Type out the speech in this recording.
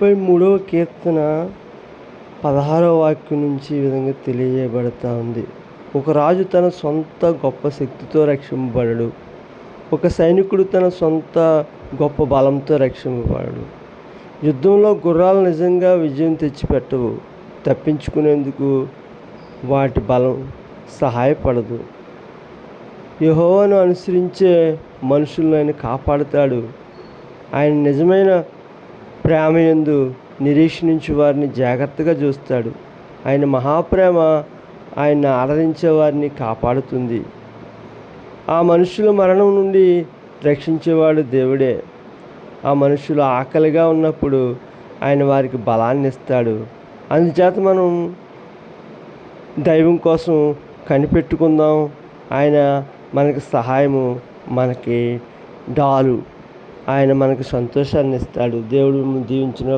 ముప్పై మూడవ కీర్తన పదహారవ వాక్యం నుంచి ఈ విధంగా తెలియజేయబడతా ఉంది ఒక రాజు తన సొంత గొప్ప శక్తితో రక్షింపబడడు. ఒక సైనికుడు తన సొంత గొప్ప బలంతో రక్షింపబడడు. యుద్ధంలో గుర్రాలు నిజంగా విజయం తెచ్చిపెట్టవు. తప్పించుకునేందుకు వాటి బలం సహాయపడదు. యహోవను అనుసరించే మనుషులను ఆయన కాపాడుతాడు. ఆయన నిజమైన ప్రేమయందు నిరీక్షించు వారిని జాగ్రత్తగా చూస్తాడు. ఆయన మహాప్రేమ ఆయన ఆరాధించే వారిని కాపాడుతుంది. ఆ మనుషుల మరణం నుండి రక్షించేవాడు దేవుడే. ఆ మనుషులు ఆకలిగా ఉన్నప్పుడు ఆయన వారికి బలాన్ని ఇస్తాడు. అందుచేత మనం దైవం కోసం కనిపెట్టుకుందాం. ఆయన మనకి సహాయము మనకి డాలు. ఆయన మనకి సంతోషాన్ని ఇస్తాడు. దేవుడు దీవించిన